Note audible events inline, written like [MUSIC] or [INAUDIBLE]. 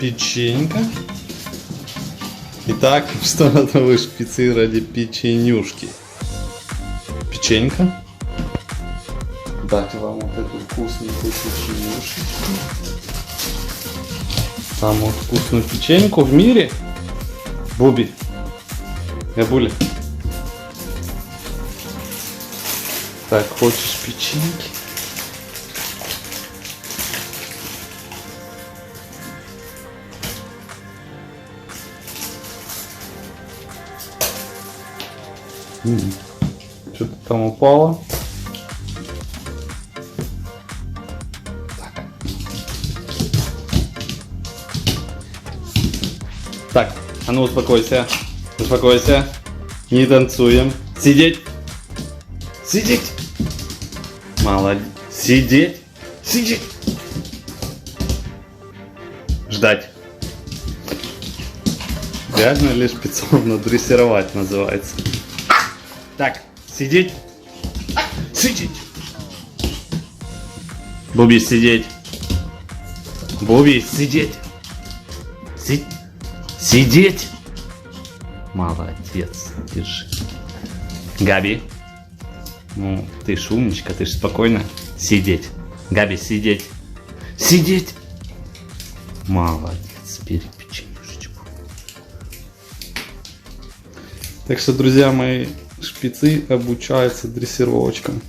Печенька. Итак, [LAUGHS] что надо вы шпицы ради печенюшки? Печенька. Дать вам вот эту вкусненькую печенюшечку. Самую вкусную печеньку в мире. Буби. Габуля. Так, хочешь печеньки? Что-то там упало. Так. А ну успокойся. Успокойся. Не танцуем. Сидеть. Сидеть. Молодец. Сидеть. Сидеть. Ждать. Реально ли спецовно дрессировать называется? Так, сидеть. Сидеть. Буби, сидеть. Буби, сидеть. Си- Сидеть. Молодец, держи. Габи. Ну, ты ж умничка, ты ж спокойно. Сидеть. Габи, сидеть. Сидеть. Молодец, печенюшечку. Так что, друзья мои, шпицы обучаются дрессировочкам.